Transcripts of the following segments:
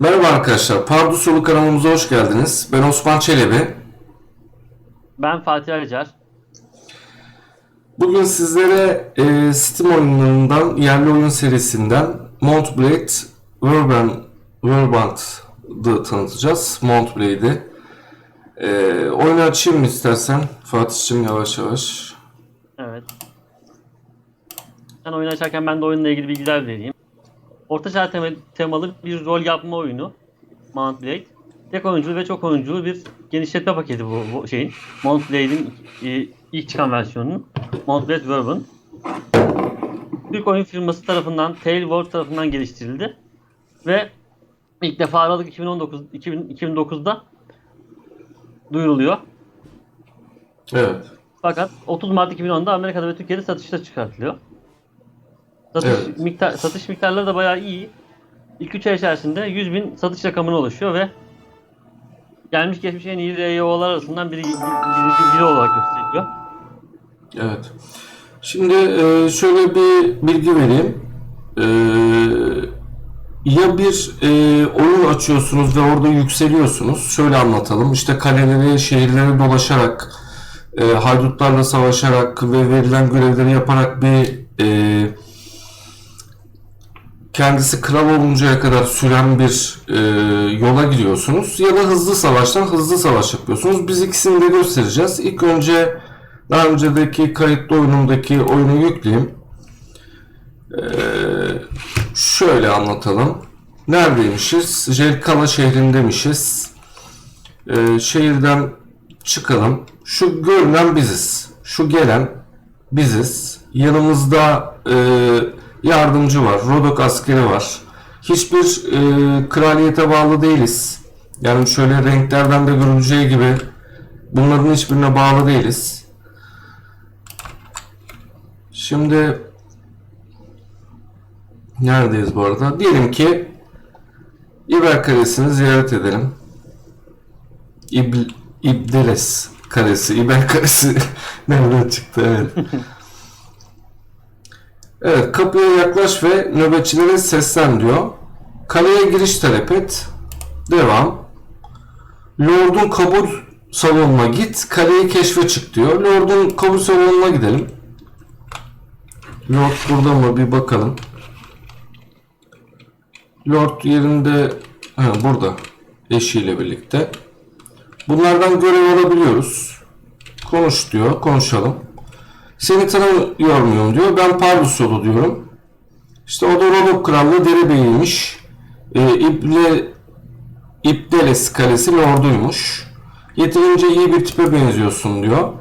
Merhaba arkadaşlar, Pardus Solu kanalımıza hoş geldiniz. Ben Osman Çelebi. Ben Fatih Acar. Bugün sizlere e, Steam oyunlarından, yerli oyun serisinden Mount Blade Warband, Warband'ı tanıtacağız. Mount Blade'i. E, oyunu açayım mı istersen? Fatih'cim yavaş yavaş. Evet. Sen oyunu açarken ben de oyunla ilgili bilgiler vereyim. Orta çağ tema- temalı bir rol yapma oyunu. Mount Blade. Tek oyunculu ve çok oyunculu bir genişletme paketi bu, bu şeyin. Mount Blade'in e, ilk çıkan versiyonunun. Mount Blade Verban. Türk oyun firması tarafından, Tailworld tarafından geliştirildi. Ve ilk defa Aralık 2019 2000, 2009'da duyuruluyor. Evet. Fakat 30 Mart 2010'da Amerika'da ve Türkiye'de satışta çıkartılıyor. Satış, Evet. miktar, satış miktarları da bayağı iyi. İlk 3 ay içerisinde 100 bin satış rakamına ulaşıyor ve gelmiş geçmiş en iyi RYO'lar arasından biri, biri, biri olarak gösteriliyor. Evet. Şimdi e, şöyle bir bilgi vereyim. E, ya bir e, oyun açıyorsunuz ve orada yükseliyorsunuz. Şöyle anlatalım. İşte kaleleri, şehirleri dolaşarak, haydutlarla savaşarak ve verilen görevleri yaparak bir e, kendisi kral oluncaya kadar süren bir e, yola gidiyorsunuz. Ya da hızlı savaştan hızlı savaş yapıyorsunuz. Biz ikisini de göstereceğiz. İlk önce daha önceki kayıtlı oyunumdaki oyunu yükleyeyim. Ee, şöyle anlatalım. Neredeymişiz? Jelkala şehrindeymişiz. Ee, şehirden çıkalım. Şu görünen biziz. Şu gelen biziz. Yanımızda e, yardımcı var. Rodok askeri var. Hiçbir e, kraliyete bağlı değiliz. Yani şöyle renklerden de görüleceği gibi bunların hiçbirine bağlı değiliz. Şimdi neredeyiz bu arada? Diyelim ki İber Kalesi'ni ziyaret edelim. İb İbdeles Kalesi, İber Kalesi nereden çıktı? Evet. Evet, kapıya yaklaş ve nöbetçilere seslen diyor. Kaleye giriş talep et. Devam. Lord'un kabul salonuna git, kaleyi keşfe çık diyor. Lord'un kabul salonuna gidelim. Lord burada mı bir bakalım. Lord yerinde ha, burada eşiyle birlikte. Bunlardan görev alabiliyoruz. Konuş diyor. Konuşalım. Seni tanımıyor muyum diyor. Ben Parvus yolu diyorum. İşte o da Rodok Krallığı derebeyiymiş. Ee, İble, İbdeles Kalesi Lorduymuş. Yeterince iyi bir tipe benziyorsun diyor.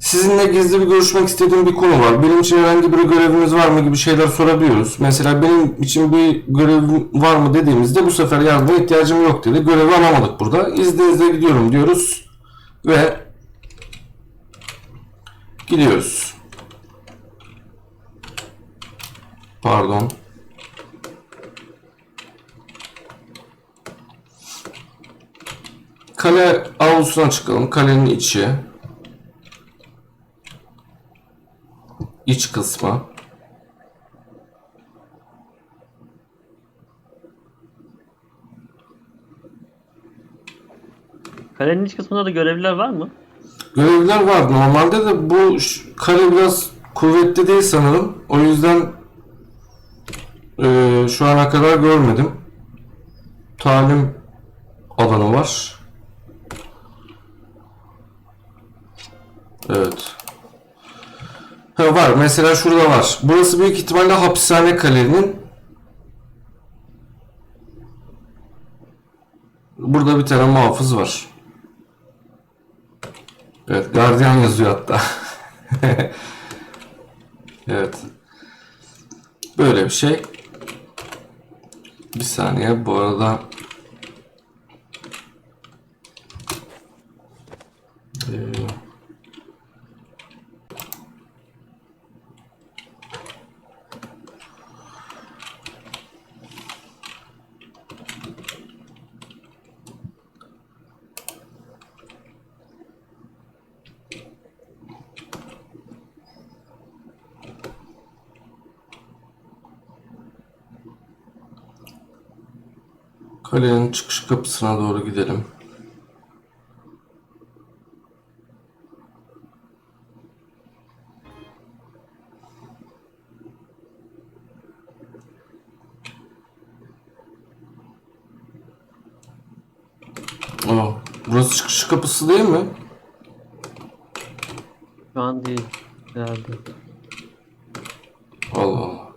Sizinle gizli bir görüşmek istediğim bir konu var. Benim için herhangi bir göreviniz var mı gibi şeyler sorabiliyoruz. Mesela benim için bir görevim var mı dediğimizde bu sefer yardıma ihtiyacım yok dedi. Görevi alamadık burada. İzninizle gidiyorum diyoruz. Ve gidiyoruz. Pardon. Kale avlusuna çıkalım. Kalenin içi. iç kısmı. Kalenin iç kısmında da görevliler var mı? Görevliler var. Normalde de bu kale biraz kuvvetli değil sanırım. O yüzden eee, şu ana kadar görmedim. Talim alanı var. Evet. Ha, var. Mesela şurada var. Burası büyük ihtimalle hapishane kalenin. Burada bir tane muhafız var. Evet, gardiyan yazıyor hatta. evet. Böyle bir şey. Bir saniye bu arada Ee, Kalenin çıkış kapısına doğru gidelim. Aa, burası çıkış kapısı değil mi? Şu an değil. Herhalde. Allah Allah.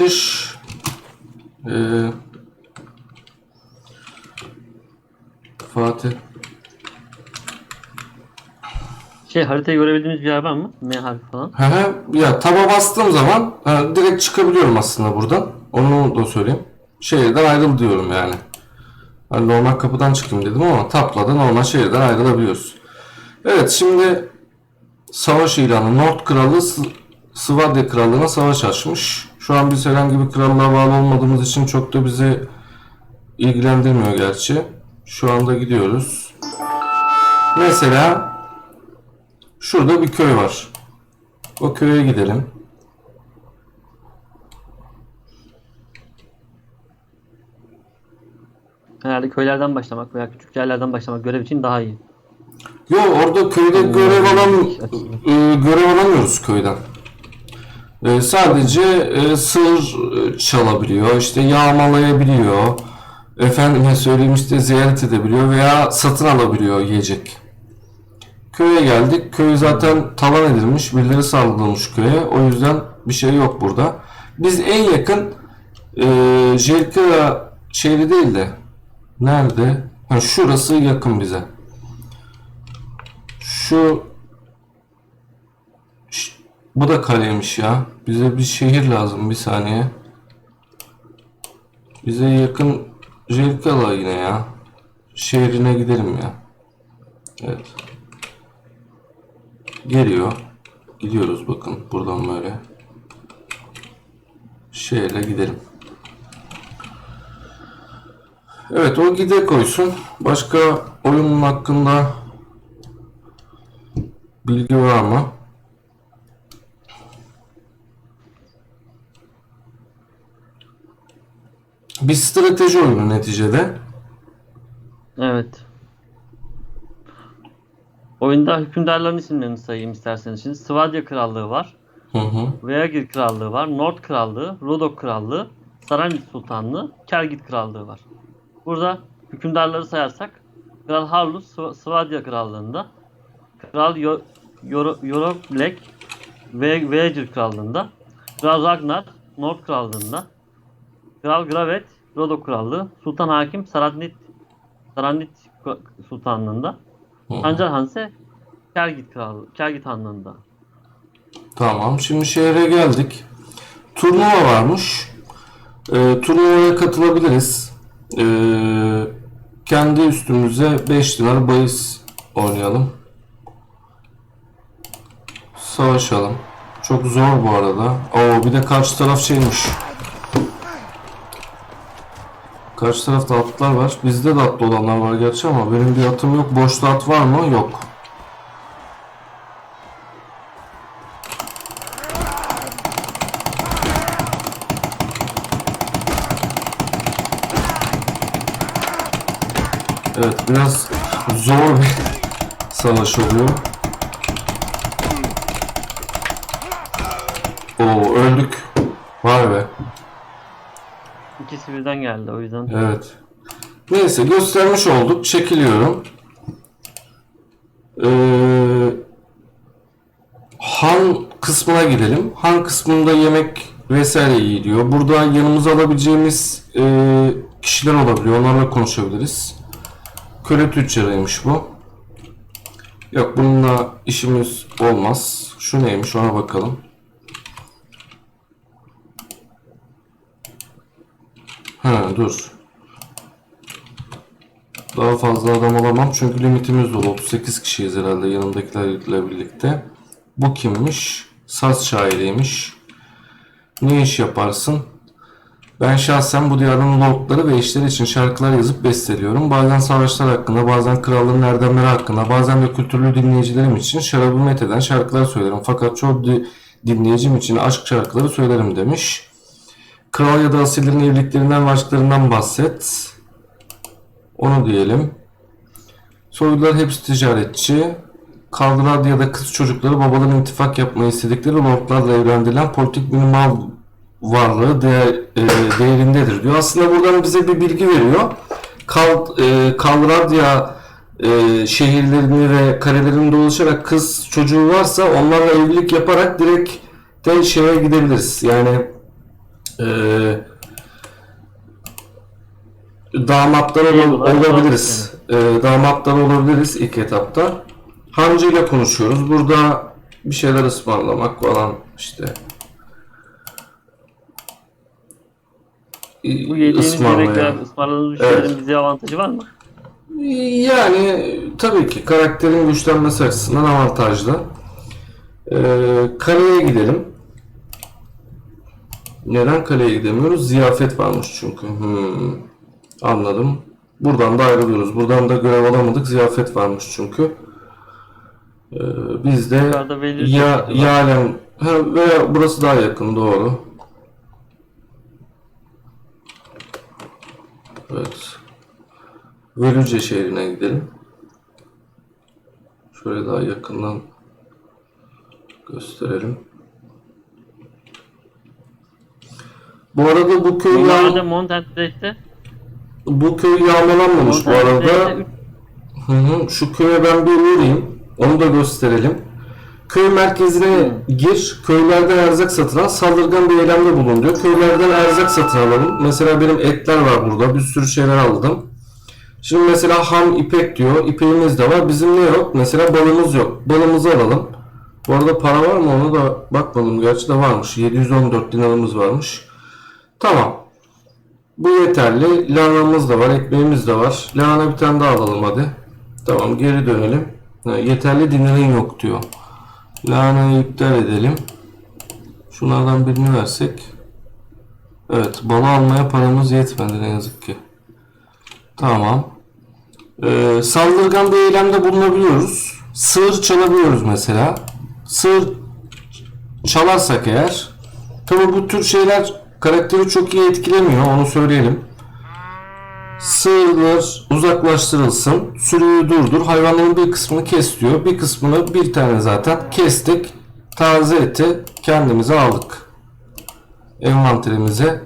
Çıkış eee Fatih Şey haritayı görebildiğimiz bir yer var mı? M harfi falan. Hı hı. ya taba bastığım zaman ha, direkt çıkabiliyorum aslında buradan. Onu da söyleyeyim. Şehirden ayrıl diyorum yani. Hani normal kapıdan çıkayım dedim ama tapla da normal şehirden ayrılabiliyoruz. Evet şimdi savaş ilanı. Nord Kralı Svadya Krallığı'na savaş açmış. Şu an biz herhangi bir krallığa bağlı olmadığımız için çok da bizi ilgilendirmiyor gerçi. Şu anda gidiyoruz. Mesela şurada bir köy var. O köye gidelim. Herhalde köylerden başlamak veya küçük yerlerden başlamak görev için daha iyi. Yo orada köyde görev alan e, görev alamıyoruz köyden. E, sadece e, sır e, çalabiliyor, işte yağmalayabiliyor. Efendime söyleyeyim işte ziyaret edebiliyor veya satın alabiliyor yiyecek. Köye geldik. Köy zaten talan edilmiş, birileri saldırılmış köye. O yüzden bir şey yok burada. Biz en yakın e, Jelkira şehri değil de nerede? Ha, şurası yakın bize. Şu bu da kaleymiş ya. Bize bir şehir lazım bir saniye. Bize yakın Jelkala yine ya. Şehrine gidelim ya. Evet. Geliyor. Gidiyoruz bakın buradan böyle. Şehre gidelim. Evet o gide koysun. Başka oyunun hakkında bilgi var mı? Bir strateji oyunu neticede. Evet. Oyunda hükümdarların isimlerini sayayım isterseniz. Şimdi Svadya Krallığı var. Hı hı. Veagir Krallığı var. Nord Krallığı, Rodok Krallığı, Sarandit Sultanlığı, Kergit Krallığı var. Burada hükümdarları sayarsak Kral Harlus Sv- Svadya Krallığı'nda, Kral Yo- Yoro- Yoroblek Ve Veagir Krallığı'nda, Kral Ragnar Nord Krallığı'nda, Kral Gravet Rodok Krallığı, Sultan Hakim Sarandit Sarandit Sultanlığı'nda, hı. Sancar Han ise Kergit Krallığı, Kergit Hanlığı'nda. Tamam. Şimdi şehre geldik. Turnuva varmış. Ee, turnuvaya katılabiliriz. Ee, kendi üstümüze 5 dinar bahis oynayalım. Savaşalım. Çok zor bu arada. Oo bir de karşı taraf şeymiş. Karşı tarafta atlar var. Bizde de atlı olanlar var gerçi ama benim bir atım yok. Boşta at var mı? Yok. Evet biraz zor bir savaş oluyor. Oo öldük. Vay be. İkisi birden geldi o yüzden. Evet. Neyse göstermiş olduk. Çekiliyorum. Ee, Han kısmına gidelim. Han kısmında yemek vesaire iyi diyor. Burada yanımıza alabileceğimiz e, kişiler olabiliyor. Onlarla konuşabiliriz. Köle tüccarıymış bu. Yok bununla işimiz olmaz. Şu neymiş ona bakalım. Ha dur. Daha fazla adam alamam çünkü limitimiz dolu. 38 kişiyiz herhalde yanımdakilerle birlikte. Bu kimmiş? Saz şairiymiş. Ne iş yaparsın? Ben şahsen bu diyarın lordları ve eşleri için şarkılar yazıp besteliyorum. Bazen savaşlar hakkında, bazen krallığın erdemleri hakkında, bazen de kültürlü dinleyicilerim için şarabı metheden şarkılar söylerim. Fakat çoğu di- dinleyicim için aşk şarkıları söylerim demiş. Kral ya da asillerin evliliklerinden ve aşklarından bahset. Onu diyelim. Soylular hepsi ticaretçi. Kaldılar ya da kız çocukları babaların ittifak yapmayı istedikleri lordlarla evlendirilen politik minimal varlığı değer, e, değerindedir diyor. Aslında buradan bize bir bilgi veriyor. Kal, e, Kalradya e, şehirlerini ve karelerini dolaşarak kız çocuğu varsa onlarla evlilik yaparak direkt de şeye gidebiliriz. Yani e, damatlar ol- olabiliriz. E, damatlar olabiliriz ilk etapta. Hancı ile konuşuyoruz. Burada bir şeyler ısmarlamak falan işte. Bu yediğimiz yemekler, ısmarladığımız Evet. şeylerin bize avantajı var mı? Yani tabii ki karakterin güçlenmesi açısından avantajlı. Ee, kaleye gidelim. Neden kaleye gidemiyoruz? Ziyafet varmış çünkü. Hmm, anladım. Buradan da ayrılıyoruz. Buradan da görev alamadık. Ziyafet varmış çünkü. Ee, biz de ya, şey. Yalem ha, veya burası daha yakın doğru. Evet. Velüce şehrine gidelim. Şöyle daha yakından gösterelim. Bu arada bu köy Normalde yağ, Montent'te bu köy yağmalanmamış bu arada. Hı hı. Şu köye ben bir uğrayayım. Onu da gösterelim. Köy merkezine gir. Köylerden erzak satın al. Saldırgan bir eylemde bulun diyor. Köylerden erzak satın alalım. Mesela benim etler var burada. Bir sürü şeyler aldım. Şimdi mesela ham ipek diyor. İpeğimiz de var. Bizim ne yok? Mesela balımız yok. Balımızı alalım. Bu arada para var mı? Onu da bakmadım. Gerçi de varmış. 714 dinarımız varmış. Tamam. Bu yeterli. Lahanamız da var. Ekmeğimiz de var. Lahana bir tane daha alalım hadi. Tamam geri dönelim. Ha, yeterli dinarın yok diyor. Lahanayı iptal edelim. Şunlardan birini versek. Evet balı almaya paramız yetmedi ne yazık ki. Tamam. Ee, saldırgan bir eylemde bulunabiliyoruz. Sığır çalabiliyoruz mesela. Sığır çalarsak eğer tabi bu tür şeyler karakteri çok iyi etkilemiyor onu söyleyelim. Sığırlar uzaklaştırılsın. Sürüyü durdur. Hayvanların bir kısmını kes diyor. Bir kısmını bir tane zaten kestik. Taze eti kendimize aldık. Envanterimize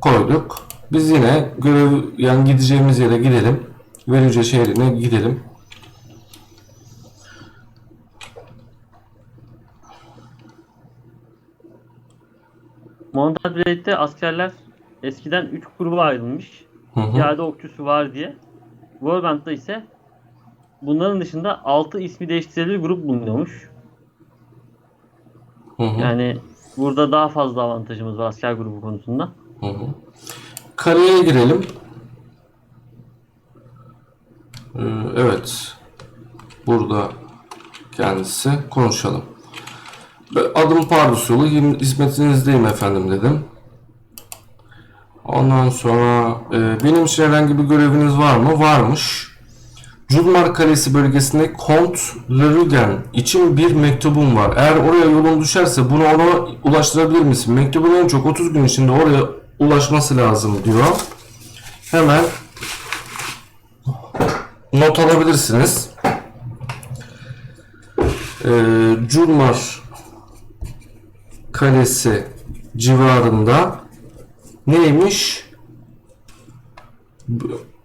koyduk. Biz yine görev yani gideceğimiz yere gidelim. Verice şehrine gidelim. Montent'te askerler eskiden 3 gruba ayrılmış. Hı hı. Piyade okçusu var diye. Warband'da ise bunların dışında 6 ismi değiştirilir grup bulunuyormuş. Hı hı. Yani burada daha fazla avantajımız var asker grubu konusunda. Hı hı. Kareye girelim. Ee, evet. Burada kendisi. Konuşalım. Adım Pardus yolu. Hizmetinizdeyim efendim dedim. Ondan sonra e, benim için herhangi bir göreviniz var mı? Varmış. Culmar Kalesi bölgesinde Kont Lerugen için bir mektubum var. Eğer oraya yolun düşerse bunu ona ulaştırabilir misin? Mektubun en çok 30 gün içinde oraya ulaşması lazım diyor. Hemen not alabilirsiniz. Ee, Culmar Kalesi civarında neymiş?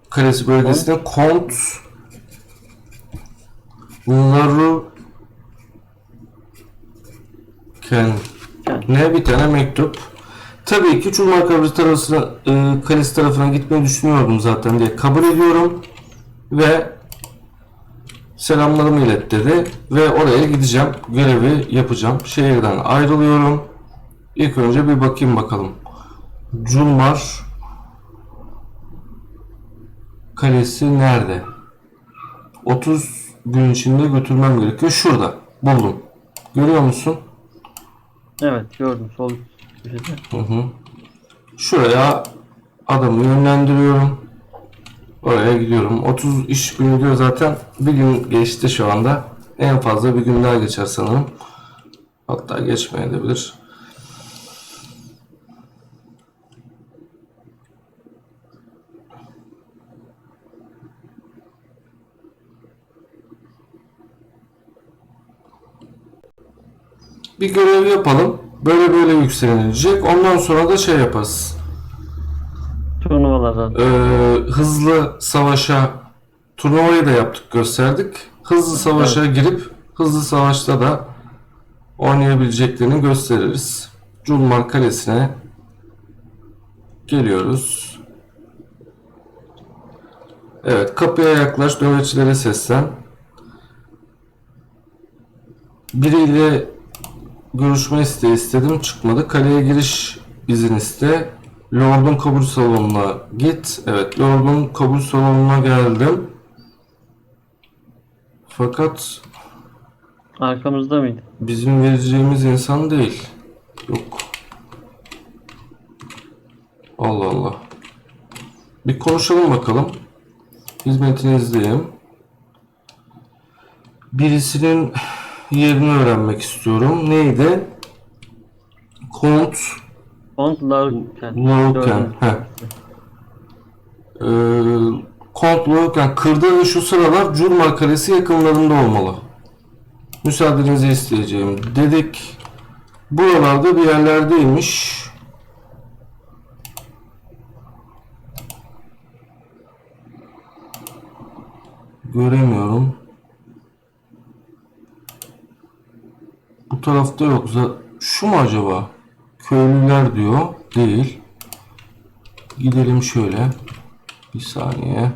Kalesi bölgesinde Kont Laru Ken ne bir tane mektup. Tabii ki Çulmar Kalesi tarafına, e, Kalesi tarafına gitmeyi düşünüyordum zaten diye kabul ediyorum ve selamlarımı ilet dedi ve oraya gideceğim. Görevi yapacağım. Şehirden ayrılıyorum. İlk önce bir bakayım bakalım. Culmar Kalesi nerede? 30 gün içinde götürmem gerekiyor. Şurada. Buldum. Görüyor musun? Evet gördüm sol köşede. Hı hı. Şuraya adamı yönlendiriyorum. Oraya gidiyorum. 30 iş günü diyor zaten. Bir gün geçti şu anda. En fazla bir gün daha geçer sanırım. Hatta geçmeyebilir. Bir görev yapalım. Böyle böyle yükselilecek. Ondan sonra da şey yaparız. Turnuvalardan. Ee, hızlı savaşa turnuvayı da yaptık gösterdik. Hızlı savaşa girip hızlı savaşta da oynayabileceklerini gösteririz. Culmar Kalesi'ne geliyoruz. Evet kapıya yaklaş nöbetçilere seslen. Biriyle görüşme isteği istedim çıkmadı. Kaleye giriş izin iste. Lord'un kabul salonuna git. Evet Lord'un kabul salonuna geldim. Fakat Arkamızda mıydı? bizim vereceğimiz insan değil. Yok. Allah Allah. Bir konuşalım bakalım. Hizmetinizdeyim. Birisinin yerini öğrenmek istiyorum. Neydi? Kont Kont. Larken, he. Ee, Kont Lorcan kırdığı şu sıralar Curmar Kalesi yakınlarında olmalı. Müsaadenizi isteyeceğim. Dedik buralarda bir yerlerdeymiş. Göremiyorum. Bu tarafta yok. Şu mu acaba? Köylüler diyor. Değil. Gidelim şöyle. Bir saniye.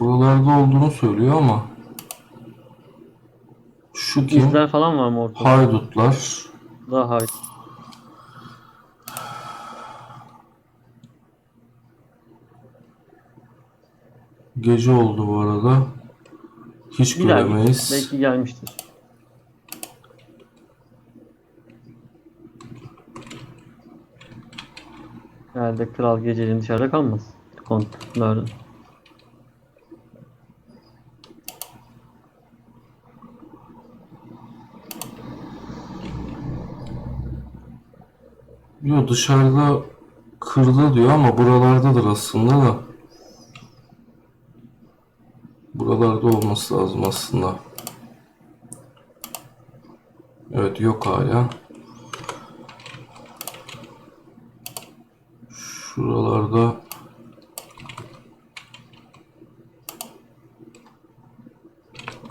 Buralarda olduğunu söylüyor ama şu kim? İzler falan var mı ortada? Haydutlar. Daha hayır. Gece oldu bu arada. Hiç Bir daha git. göremeyiz. Belki gelmiştir. Herhalde kral geceliğin dışarıda kalmaz. Kontlardan. Yok dışarıda kırdı diyor ama buralardadır aslında da. Buralarda olması lazım aslında. Evet yok hala. Şuralarda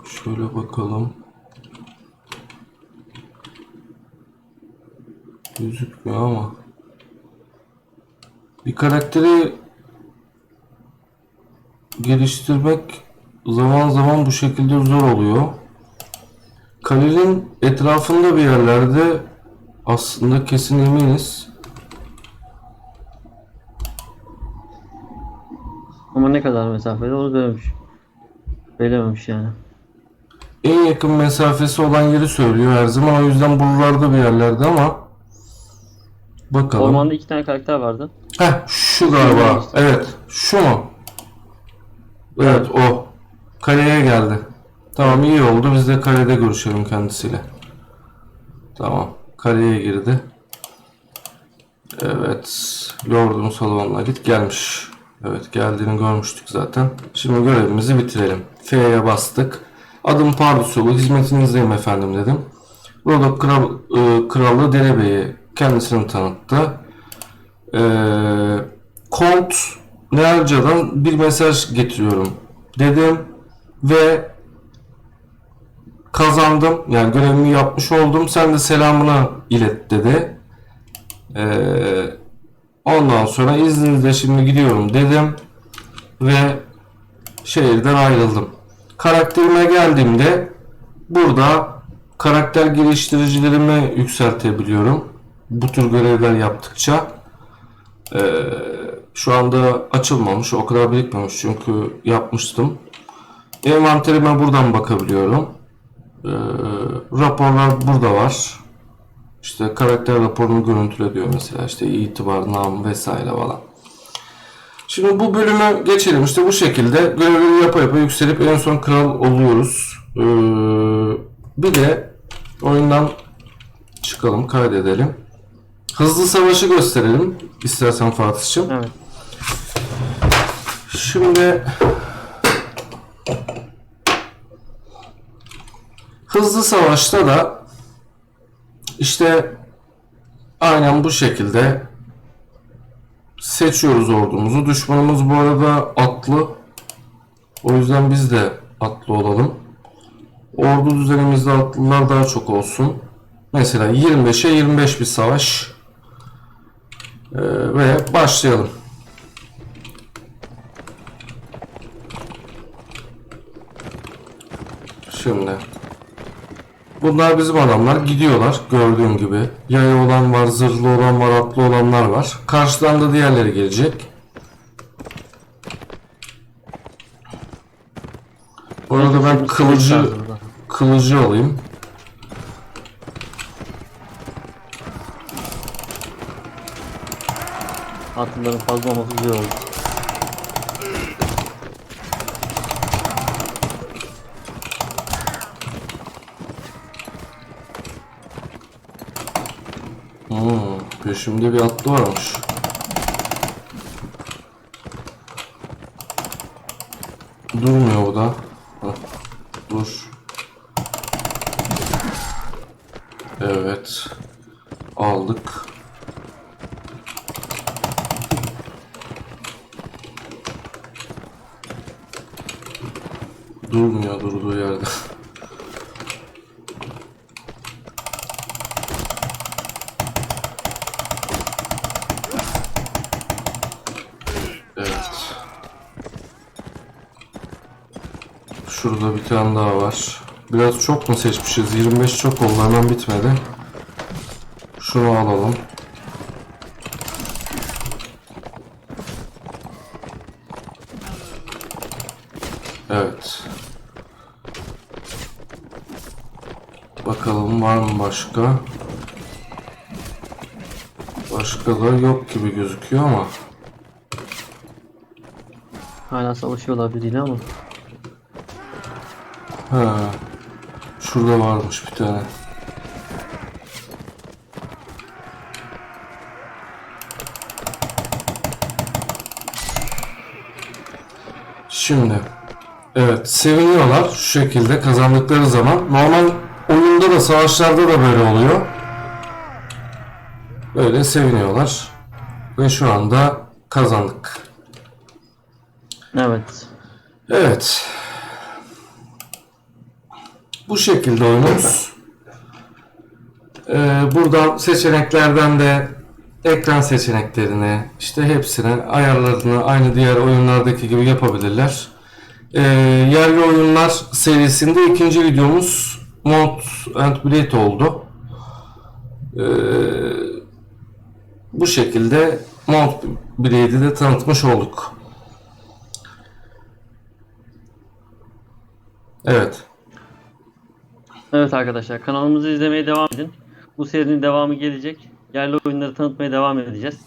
şöyle bakalım. Gözükmüyor ama. Bir karakteri geliştirmek zaman zaman bu şekilde zor oluyor. Kalenin etrafında bir yerlerde aslında kesin eminiz. Ama ne kadar mesafede onu söylemiş. Belirlememiş yani. En yakın mesafesi olan yeri söylüyor her zaman. O yüzden buralarda bir yerlerde ama bakalım. Ormanda iki tane karakter vardı. Heh, şu galiba. Evet, şu mu? Evet, o. Kaleye geldi. Tamam, iyi oldu. Biz de kalede görüşelim kendisiyle. Tamam, kaleye girdi. Evet, Lord'un salonuna git gelmiş. Evet, geldiğini görmüştük zaten. Şimdi görevimizi bitirelim. F'ye bastık. Adım Pardusulu, hizmetinizdeyim efendim dedim. Rodok Kral, e, Kralı Derebeyi kendisini tanıttı. Ee, Kont Nerca'dan bir mesaj getiriyorum dedim ve kazandım. Yani görevimi yapmış oldum. Sen de selamını ilet dedi. Ee, ondan sonra izninizle şimdi gidiyorum dedim ve şehirden ayrıldım. Karakterime geldiğimde burada karakter geliştiricilerimi yükseltebiliyorum. Bu tür görevler yaptıkça. Ee, şu anda açılmamış. O kadar birikmemiş çünkü yapmıştım. Envanterime buradan bakabiliyorum. Ee, raporlar burada var. İşte karakter raporunu görüntüle diyor mesela. İşte itibar, nam vesaire falan. Şimdi bu bölümü geçelim. İşte bu şekilde görevleri yapa yapa yükselip en son kral oluyoruz. Ee, bir de oyundan çıkalım, kaydedelim. Hızlı savaşı gösterelim. İstersen Fatih'ciğim. Evet. Şimdi Hızlı savaşta da işte aynen bu şekilde seçiyoruz ordumuzu. Düşmanımız bu arada atlı. O yüzden biz de atlı olalım. Ordu düzenimizde atlılar daha çok olsun. Mesela 25'e 25 bir savaş. Ee, ve başlayalım. Şimdi. Bunlar bizim adamlar. Gidiyorlar gördüğün gibi. Yaya olan var, zırhlı olan var, atlı olanlar var. Karşıdan da diğerleri gelecek. Bu arada ben kılıcı kılıcı alayım. Atlıların fazla olması güzel oldu. Peşimde bir atlı varmış. Durmuyor o da. Dur. Evet. Aldık. Durmuyor durduğu yerde. Şurada bir tane daha var. Biraz çok mu seçmişiz? 25 çok oldu hemen bitmedi. Şunu alalım. Evet. Bakalım var mı başka? Başka da yok gibi gözüküyor ama. Hala savaşıyorlar biriyle ama. Ha. Şurada varmış bir tane. Şimdi evet seviniyorlar şu şekilde kazandıkları zaman. Normal oyunda da savaşlarda da böyle oluyor. Böyle seviniyorlar. Ve şu anda kazandık. Evet. Evet. Bu şekilde oyunumuz. Ee, buradan seçeneklerden de ekran seçeneklerini işte hepsine ayarlarını aynı diğer oyunlardaki gibi yapabilirler. Ee, yerli oyunlar serisinde ikinci videomuz Mount and Blade oldu. Ee, bu şekilde Mount Blade'i de tanıtmış olduk. Evet. Evet arkadaşlar kanalımızı izlemeye devam edin. Bu serinin devamı gelecek. Yerli oyunları tanıtmaya devam edeceğiz.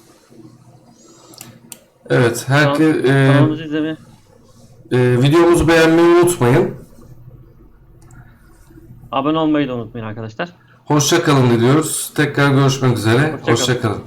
Evet. Herke, Kanal- e, kanalımızı izlemeye e, videomuzu beğenmeyi unutmayın. abone olmayı da unutmayın arkadaşlar. Hoşça kalın diliyoruz. Tekrar görüşmek üzere. Hoşça kalın. Hoşça kalın.